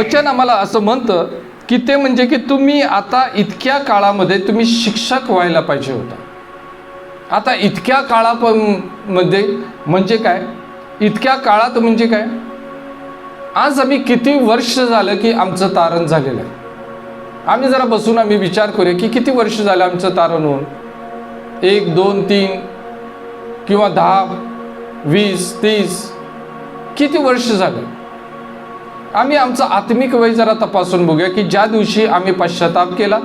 वचन आम्हाला असं म्हणतं की ते म्हणजे की तुम्ही आता इतक्या काळामध्ये तुम्ही शिक्षक व्हायला पाहिजे होता. आता इतक्या काळा मध्ये म्हणजे काय? इतक्या काळात म्हणजे काय? आज आम्ही किती वर्ष झालं की आमचं तारण झालेलं आहे. आम्ही जरा बसून आम्ही विचार करूया की किती वर्ष झालं आमचं तारण होऊन? एक दोन तीन किंवा दहा वीस तीस किती वर्ष झालं? आम्ही आमचं आत्मिक वय जरा तपासून बघूया की ज्या दिवशी आम्ही पश्चाताप केला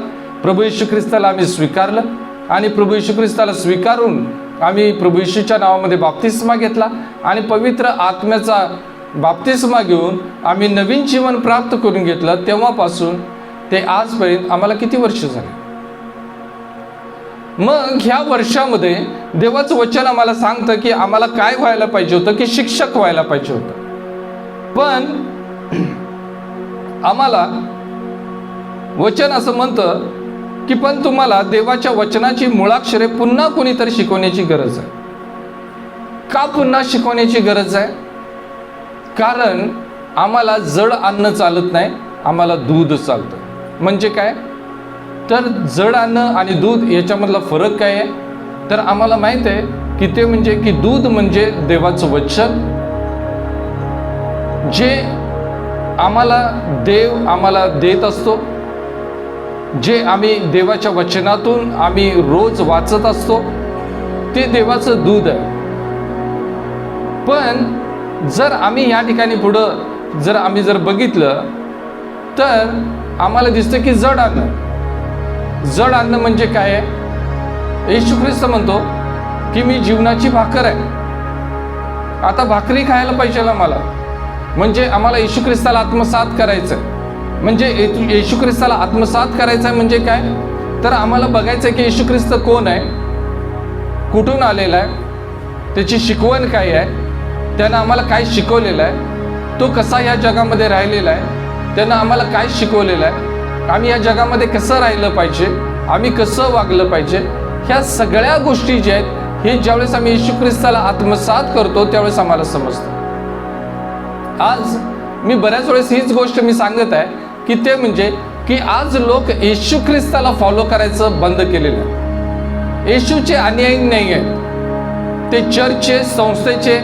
प्रभू येशू ख्रिस्ताला आम्ही स्वीकारलं आणि प्रभू येशू ख्रिस्ताला स्वीकारून आम्ही प्रभू येशूच्या नावामध्ये बाप्तिस्मा घेतला आणि पवित्र आत्म्याचा बाप्तिस्मा घेऊन आम्ही नवीन जीवन प्राप्त करून घेतलं तेव्हापासून ते आजपर्यंत आम्हाला किती वर्ष झाले? मग ह्या वर्षामध्ये देवाचं वचन आम्हाला सांगतं की आम्हाला काय व्हायला पाहिजे होतं की शिक्षक व्हायला पाहिजे होतं. पण आम्हाला वचन असं म्हणतं की पण तुम्हाला देवाच्या वचनाची मुळाक्षरे पुन्हा कोणीतरी शिकवण्याची गरज आहे. का पुन्हा शिकवण्याची गरज आहे? कारण आम्हाला जड अन्न चालत नाही आम्हाला दूध चालतं. म्हणजे काय? तर जड अन्न आणि दूध याच्यामधला फरक काय आहे? तर आम्हाला माहीत आहे की ते म्हणजे की दूध म्हणजे देवाचं वचन. जे आम्हाला देव आम्हाला देत असतो. जे आम्ही देवाच्या वचनातून आम्ही रोज वाचत असतो ते देवाचं दूध आहे. पण जर आम्ही या ठिकाणी पुढं जर आम्ही जर बघितलं तर आम्हाला दिसतं की जड अन्न. जड अन्न म्हणजे काय आहे? येशू ख्रिस्त म्हणतो की मी जीवनाची भाकर आहे. आता भाकरी खायला पाहिजे आम्हाला मला. म्हणजे आम्हाला येशू ख्रिस्ताला आत्मसात करायचं आहे म्हणजे येशू ख्रिस्ताला आत्मसात करायचं आहे म्हणजे काय? तर आम्हाला बघायचं आहे की येशू ख्रिस्त कोण आहे? कुठून आलेला आहे? त्याची शिकवण काय आहे? त्यानं आम्हाला काय शिकवलेलं आहे? तो कसा या जगामध्ये राहिलेला आहे? त्यानं आम्हाला काय शिकवलेलं आहे? आम्ही या जगामध्ये कसं राहिलं पाहिजे? आम्ही कसं वागलं पाहिजे? ह्या सगळ्या गोष्टी ज्या आहेत हे ज्यावेळेस आम्ही येशू ख्रिस्ताला आत्मसात करतो त्यावेळेस आम्हाला समजतं. आज मी बऱ्याच वेळेस हीच गोष्ट मी सांगत आहे की ते म्हणजे की आज लोक येशू ख्रिस्ताला फॉलो करायचं बंद केलेलं आहे. येशूचे अनुयायी नाही आहेत. ते चर्चचे संस्थेचे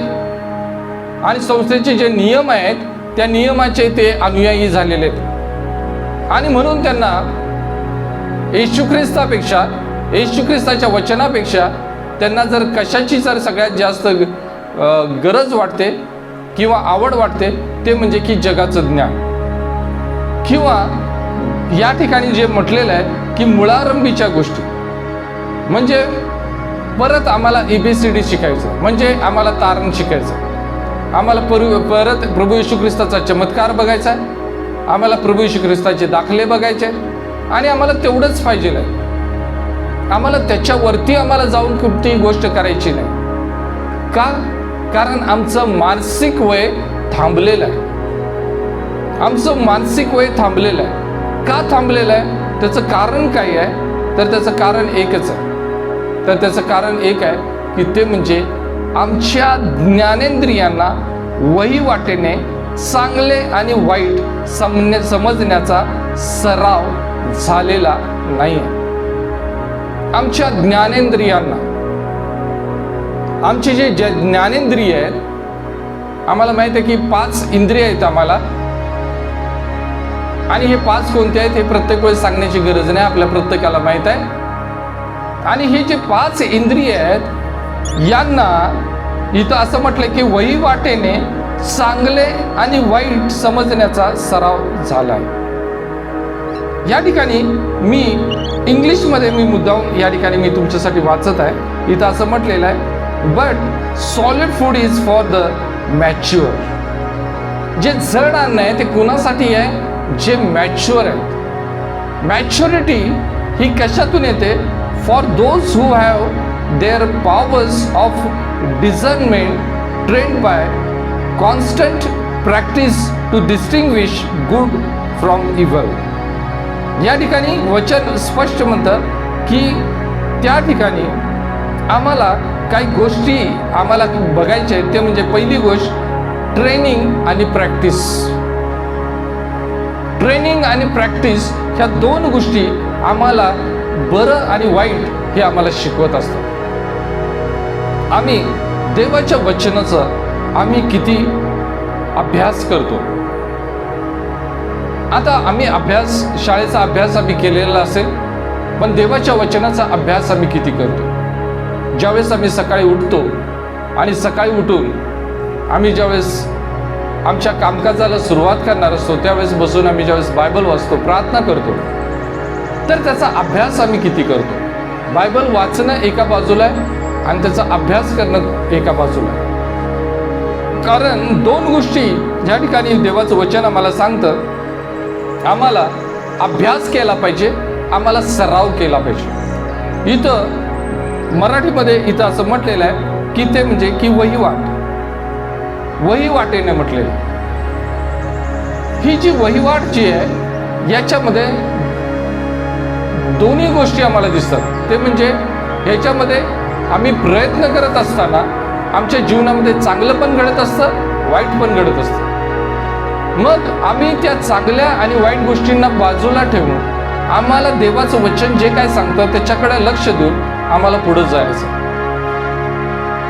आणि संस्थेचे जे नियम आहेत त्या नियमाचे ते अनुयायी झालेले आहेत. आणि म्हणून त्यांना येशू ख्रिस्तापेक्षा येशू ख्रिस्ताच्या वचनापेक्षा त्यांना जर कशाची जर सगळ्यात जास्त गरज वाटते किंवा आवड वाटते ते म्हणजे की जगाचं ज्ञान. किंवा या ठिकाणी जे म्हटलेलं आहे की मुळारंभीच्या गोष्टी. म्हणजे परत आम्हाला ए बी सी डी शिकायचं म्हणजे आम्हाला तारण शिकायचं. आम्हाला पर परत प्रभू येशू ख्रिस्ताचा चमत्कार बघायचा आहे. आम्हाला प्रभू येशू ख्रिस्ताचे दाखले बघायचे आहेत आणि आम्हाला तेवढंच पाहिजे आहे. आम्हाला त्याच्यावरती आम्हाला जाऊन कोणतीही गोष्ट करायची नाही. का? कारण आमचं मानसिक वय थांबलेलं आहे. आमचं मानसिक वय थांबलेलं आहे. का थांबलेलं आहे? त्याचं कारण काय आहे तर त्याचं कारण एकच आहे. तर त्याचं कारण एक आहे की ते म्हणजे आमच्या ज्ञानेंद्रियांना वही वाटेने चांगले आणि वाईट समने समजण्याचा सराव झालेला नाही आहे आमच्या ज्ञानेंद्रियांना आमचे जे जे ज्ञानेंद्रिय आहेत आम्हाला माहीत आहे की पाच इंद्रिय आहेत आम्हाला. आणि हे पाच कोणते आहेत हे प्रत्येक वेळेस सांगण्याची गरज नाही आपल्या प्रत्येकाला माहीत आहे. आणि हे जे पाच इंद्रिय आहेत यांना इथं असं म्हटलं की वही वाटेने चांगले आणि वाईट समजण्याचा सराव झाला आहे या ठिकाणी मी इंग्लिशमध्ये मी मुद्दाम या ठिकाणी मी तुमच्यासाठी वाचत आहे. इथं असं म्हटलेलं आहे but solid food is for the mature जे जड अन्न आहे ते कुणासाठी आहे? जे मॅच्युअर आहेत मॅच्युरिटी ही कशातून येते? For those who have their powers of discernment trained by constant practice to distinguish good from evil या ठिकाणी वचन स्पष्ट म्हणतं की त्या ठिकाणी आम्हाला काही गोष्टी आम्हाला बघायच्या आहेत ते म्हणजे पहिली गोष्ट ट्रेनिंग आणि प्रॅक्टिस ट्रेनिंग आणि प्रॅक्टिस ह्या दोन गोष्टी आम्हाला बरं आणि वाईट हे आम्हाला शिकवत असतात. आम्ही देवाच्या वचनाचा आम्ही किती अभ्यास करतो. आता आम्ही अभ्यास शाळेचा अभ्यास आम्ही केलेला असेल पण देवाच्या वचनाचा अभ्यास आम्ही किती करतो? ज्यावेळेस आम्ही सकाळी उठतो आणि सकाळी उठून आम्ही ज्यावेळेस आमच्या कामकाजाला सुरुवात करणार असतो त्यावेळेस बसून आम्ही ज्यावेळेस बायबल वाचतो प्रार्थना करतो तर त्याचा अभ्यास आम्ही किती करतो? बायबल वाचणं एका बाजूला आहे आणि त्याचा अभ्यास करणं एका बाजूला आहे. कारण दोन गोष्टी ज्या ठिकाणी देवाचं वचन आम्हाला सांगतं आम्हाला अभ्यास केला पाहिजे आम्हाला सराव केला पाहिजे. इथं मराठीमध्ये इथं असं म्हटलेलं आहे की ते म्हणजे की वहिवाट वहिवाटेने म्हटलेलं. ही जी वहिवाट जी आहे याच्यामध्ये दोन्ही गोष्टी आम्हाला दिसतात. ते म्हणजे ह्याच्यामध्ये आम्ही प्रयत्न करत असताना आमच्या जीवनामध्ये चांगलं पण घडत असतं वाईट पण घडत असतं. मग आम्ही त्या चांगल्या आणि वाईट गोष्टींना बाजूला ठेवून आम्हाला देवाचं वचन जे काय सांगतं त्याच्याकडे लक्ष देऊन आम्हाला पुढे जायचं.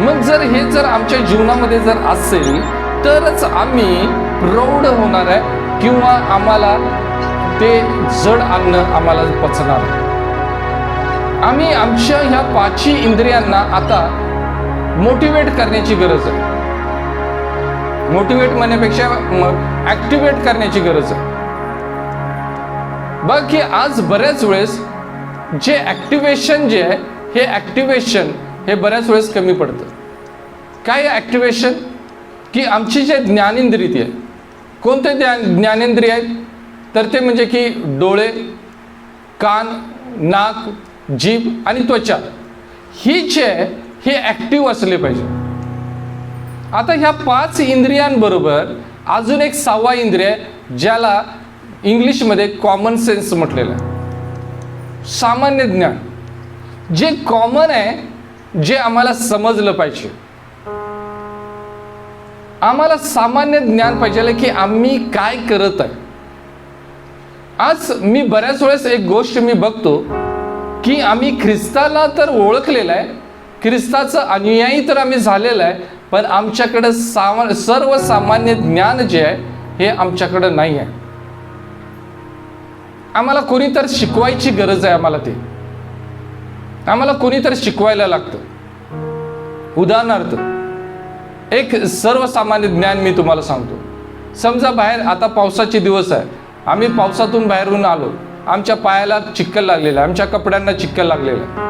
मग जर हे जर आमच्या जीवनामध्ये जर असेल तरच आम्ही प्रौढ होणार आहे किंवा आम्हाला ते जड अन्न आम्हाला पचणार आहे आम्ही आमच्या ह्या पाचही इंद्रियांना आता मोटिवेट करण्याची गरज आहे. मोटिवेट म्हणण्यापेक्षा ऍक्टिवेट करण्याची गरज आहे. बघ की आज बऱ्याच वेळेस जे ऍक्टिवेशन जे आहे हे ॲक्टिवेशन हे बऱ्याच वेळेस कमी पडतं. काय ॲक्टिवेशन की आमची जे ज्ञानेंद्रिय आहे कोणते ज्ञान ज्ञानेंद्रिय आहेत? तर ते म्हणजे की डोळे कान नाक जीभ आणि त्वचा. ही जे आहे हे ॲक्टिव्ह असले पाहिजे. आता ह्या पाच इंद्रियांबरोबर अजून एक सहावा इंद्रिय आहे, ज्याला इंग्लिशमध्ये कॉमन सेन्स म्हटलेलं आहे. सामान्य ज्ञान. जे कॉमन आहे जे आम्हाला समजलं पाहिजे. आम्हाला सामान्य ज्ञान पाहिजे की आम्ही काय करत आहे. आज मी बऱ्याच वेळेस एक गोष्ट मी बघतो की आम्ही ख्रिस्ताला तर ओळखलेलं आहे ख्रिस्ताचं अनुयायी तर आम्ही झालेलं आहे पण आमच्याकडं सामा सर्वसामान्य ज्ञान जे आहे हे आमच्याकडं नाही आहे. आम्हाला कोणीतर शिकवायची गरज आहे आम्हाला ते. आम्हाला कोणीतरी शिकवायला लागतं. उदाहरणार्थ एक सर्वसामान्य ज्ञान मी तुम्हाला सांगतो. समजा बाहेर आता पावसाचे दिवस आहे. आम्ही पावसातून बाहेरून आलो. आमच्या पायाला चिक्कल लागलेलं आहे. आमच्या कपड्यांना चिक्कल लागलेलं आहे.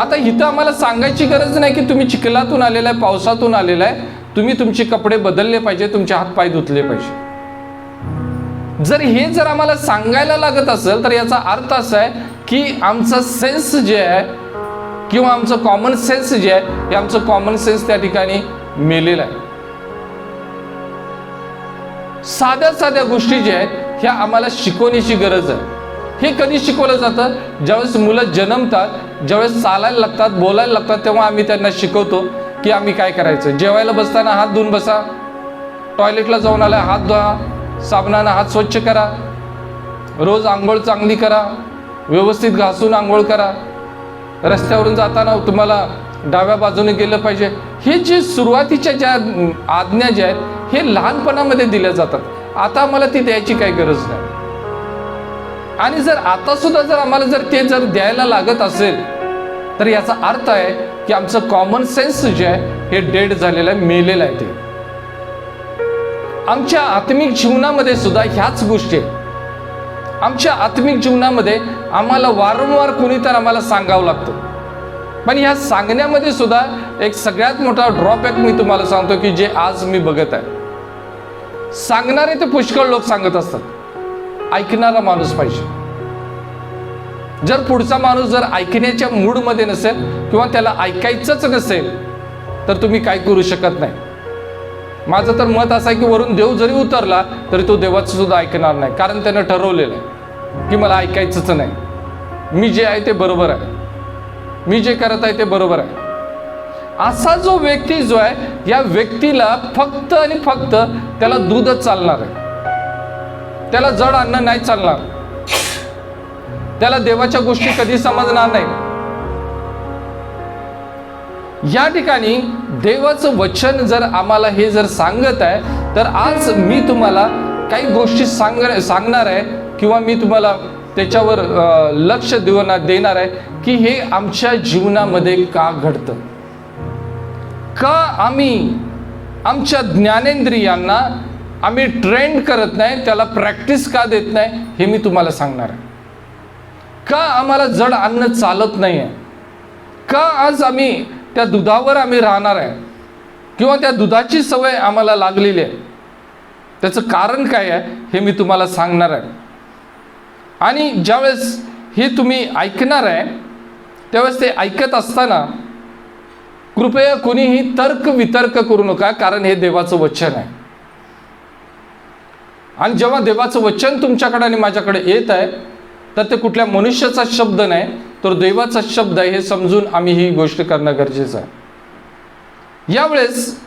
आता इथं आम्हाला सांगायची गरज नाही की तुम्ही चिखलातून आलेला आहे पावसातून आलेला आहे. तुम्ही तुमचे कपडे बदलले पाहिजे तुमचे हात पाय धुतले पाहिजे. जर हे जर आम्हाला सांगायला लागत असेल तर याचा अर्थ असा आहे की आमचा सेन्स जे आहे किंवा आमचं कॉमन सेन्स जे आहे हे आमचं कॉमन सेन्स त्या ठिकाणी मेलेलं आहे. साध्या साध्या गोष्टी ज्या आहेत ह्या आम्हाला शिकवण्याची गरज आहे. हे कधी शिकवलं जातं? ज्यावेळेस मुलं जन्मतात ज्यावेळेस चालायला लागतात बोलायला लागतात तेव्हा आम्ही त्यांना शिकवतो की आम्ही काय करायचं. जेवायला बसताना हात धुवून बसा. टॉयलेटला जाऊन आला हात धुवा. साबणानं हात स्वच्छ करा. रोज आंघोळ चांगली करा. व्यवस्थित घासून आंघोळ करा. रस्त्यावरून जाताना तुम्हाला डाव्या बाजूने गेलं पाहिजे. हे जे सुरुवातीच्या ज्या आज्ञा ज्या आहेत हे लहानपणामध्ये दिल्या जातात. आता आम्हाला ती द्यायची काही गरज नाही. आणि जर आता सुद्धा जर आम्हाला जर ते जर द्यायला लागत असेल तर याचा अर्थ आहे की आमचं कॉमन सेन्स जे आहे हे डेड झालेलं आहे मेलेलं आहे ते. आमच्या आत्मिक जीवनामध्ये सुद्धा ह्याच गोष्टी आहेत. आमच्या आत्मिक जीवनामध्ये आम्हाला वारंवार कुणी तर आम्हाला सांगावं लागतं. पण ह्या सांगण्यामध्ये सुद्धा एक सगळ्यात मोठा ड्रॉबॅक मी तुम्हाला सांगतो की जे आज मी बघत आहे. सांगणारे ते पुष्कळ लोक सांगत असतात. ऐकणारा माणूस पाहिजे. जर पुढचा माणूस जर ऐकण्याच्या मूडमध्ये नसेल किंवा त्याला ऐकायचंच नसेल तर तुम्ही काय करू शकत नाही. माझं तर मत असं आहे की वरून देव जरी उतरला तरी तो देवाचं सुद्धा ऐकणार नाही. कारण त्यानं ठरवलेलं आहे की मला ऐकायचंच नाही. मी जे आहे ते बरोबर आहे. मी जे करत आहे ते बरोबर आहे. असा जो व्यक्ती जो आहे या व्यक्तीला फक्त आणि फक्त त्याला दूधच चालणार आहे. त्याला जड अन्न नाही चालणार. त्याला देवाच्या गोष्टी कधी समजणार नाही. या ठिकाणी देवाचं वचन जर आम्हाला हे जर सांगत आहे तर आज मी तुम्हाला काही गोष्टी सांग सांगणार आहे किंवा मी तुम्हाला त्याच्यावर लक्ष देणार देणार आहे की हे आमच्या जीवनामध्ये का घडतं? का आम्ही आमच्या ज्ञानेंद्रियांना आम्ही ट्रेंड करत नाही त्याला प्रॅक्टिस का देत नाही हे मी तुम्हाला सांगणार आहे. का आम्हाला जड अन्न चालत नाही आहे का आज आम्ही त्या दुधावर आम्ही राहणार आहे? किंवा त्या दुधाची सवय आम्हाला लागलेली आहे? त्याचं कारण काय आहे हे मी तुम्हाला सांगणार आहे. आणि ज्यावेळेस हे तुम्ही ऐकणार आहे त्यावेळेस ते ऐकत असताना कृपया कोणीही तर्क वितर्क करू नका कारण हे देवाचं वचन आहे. आणि जेव्हा देवाचं वचन तुमच्याकडे आणि माझ्याकडे येत आहे तर ते कुठल्या मनुष्याचा शब्द नाही तर देवाचा शब्द आहे हे समजून आम्ही ही गोष्ट करणं गरजेचं आहे. यावेळेस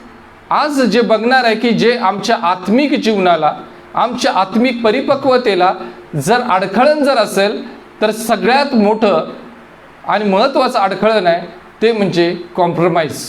आज जे बघणार आहे की जे आमच्या आत्मिक जीवनाला आमच्या आत्मिक परिपक्वतेला जर अडखळण जर असेल तर सगळ्यात मोठं आणि महत्त्वाचं अडखळण आहे ते म्हणजे कॉम्प्रोमाइज